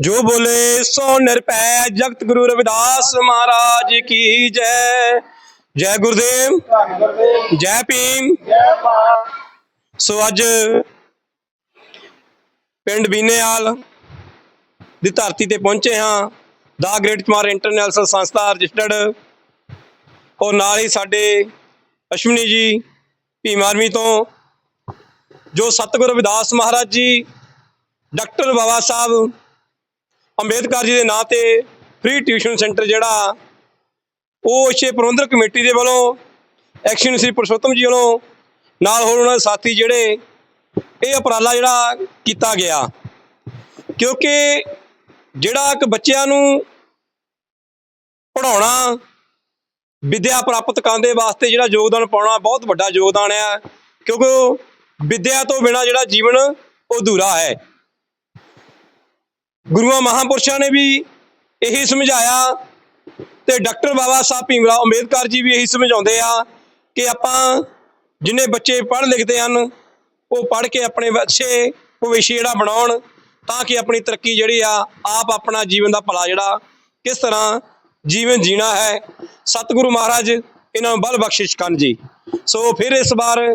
ਜੋ ਬੋਲੇ ਸੋ ਨਿਰਪੈ ਜਗਤ ਗੁਰੂ ਰਵਿਦਾਸ ਮਹਾਰਾਜ ਕੀ ਜੈ। ਜੈ ਗੁਰਦੇਵ, ਜੈ ਭੀਮ। ਸੋ ਅੱਜ ਪਿੰਡ ਬੀਨੇਵਾਲ ਦੀ ਧਰਤੀ ਤੇ ਪਹੁੰਚੇ ਹਾਂ। ਦਾ ਗ੍ਰੇਟ ਕੁਮਾਰ ਇੰਟਰਨੈਸ਼ਨਲ ਸੰਸਥਾ ਰਜਿਸਟਰਡ। ਔਰ ਨਾਲ ਹੀ ਸਾਡੇ ਅਸ਼ਵਨੀ ਜੀ, ਭੀਮ ਆਰਮੀ ਤੋਂ, ਜੋ ਸਤਿਗੁਰੂ ਰਵਿਦਾਸ ਮਹਾਰਾਜ ਜੀ, ਡਾਕਟਰ ਬਾਬਾ ਸਾਹਿਬ ਅੰਬੇਦਕਰ ਜੀ ਦੇ ਨਾਂ ਤੇ ਫ੍ਰੀ ਟਿਊਸ਼ਨ ਸੈਂਟਰ ਜਿਹੜਾ, ਉਹ ਇਸੇ ਪ੍ਰਬੰਧਕ ਕਮੇਟੀ ਦੇ ਵੱਲੋਂ ਐਕਸ਼ਨ ਸ੍ਰੀ ਪੁਰਸ਼ੋਤਮ ਜੀ ਵੱਲੋਂ ਨਾਲ ਹੋਰ ਉਹਨਾਂ ਦੇ ਸਾਥੀ ਜਿਹੜੇ, ਇਹ ਉਪਰਾਲਾ ਜਿਹੜਾ ਕੀਤਾ ਗਿਆ। ਕਿਉਂਕਿ ਜਿਹੜਾ ਇੱਕ ਬੱਚਿਆਂ ਨੂੰ ਪੜਾਉਣਾ ਵਿਦਿਆ ਪ੍ਰਾਪਤ ਕਰਨ ਦੇ ਵਾਸਤੇ ਜਿਹੜਾ ਯੋਗਦਾਨ ਪਾਉਣਾ ਬਹੁਤ ਵੱਡਾ ਯੋਗਦਾਨ ਹੈ ਕਿਉਂਕਿ ਵਿਦਿਆ ਤੋਂ ਬਿਨਾ ਜਿਹੜਾ ਜੀਵਨ ਅਧੂਰਾ ਹੈ। ਗੁਰੂਆਂ ਮਹਾਪੁਰਸ਼ਾਂ ਨੇ ਵੀ ਇਹੀ ਸਮਝਾਇਆ ਤੇ ਡਾਕਟਰ ਬਾਬਾ ਸਾਹਿਬ ਭੀਮਰਾਓ ਅੰਬੇਦਕਰ ਜੀ ਵੀ ਇਹੀ ਸਮਝਾਉਂਦੇ ਆ ਕਿ ਆਪਾਂ ਜਿੰਨੇ ਬੱਚੇ ਪੜ੍ਹ ਲਿਖਦੇ ਹਨ, ਉਹ ਪੜ੍ਹ ਕੇ ਆਪਣੇ ਅੱਛੇ ਭਵਿੱਖ ਜਿਹੜਾ ਬਣਾਉਣ ਤਾਂ ਕਿ ਆਪਣੀ ਤਰੱਕੀ ਜਿਹੜੀ ਆ, ਆਪ ਆਪਣਾ ਜੀਵਨ ਦਾ ਭਲਾ ਜਿਹੜਾ ਕਿਸ ਤਰ੍ਹਾਂ ਜੀਵਨ ਜੀਣਾ ਹੈ। ਸਤਿਗੁਰੂ ਮਹਾਰਾਜ ਇਹਨਾਂ ਨੂੰ ਬਲ ਬਖਸ਼ਿਸ਼ ਕਰਨ ਜੀ। ਸੋ ਫਿਰ ਇਸ ਵਾਰ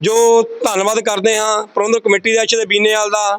ਜੋ ਧੰਨਵਾਦ ਕਰਦੇ ਹਾਂ ਪ੍ਰਬੰਧਕ ਕਮੇਟੀ ਦਾ ਅਛੇ ਬੀਨੇਵਾਲ ਦਾ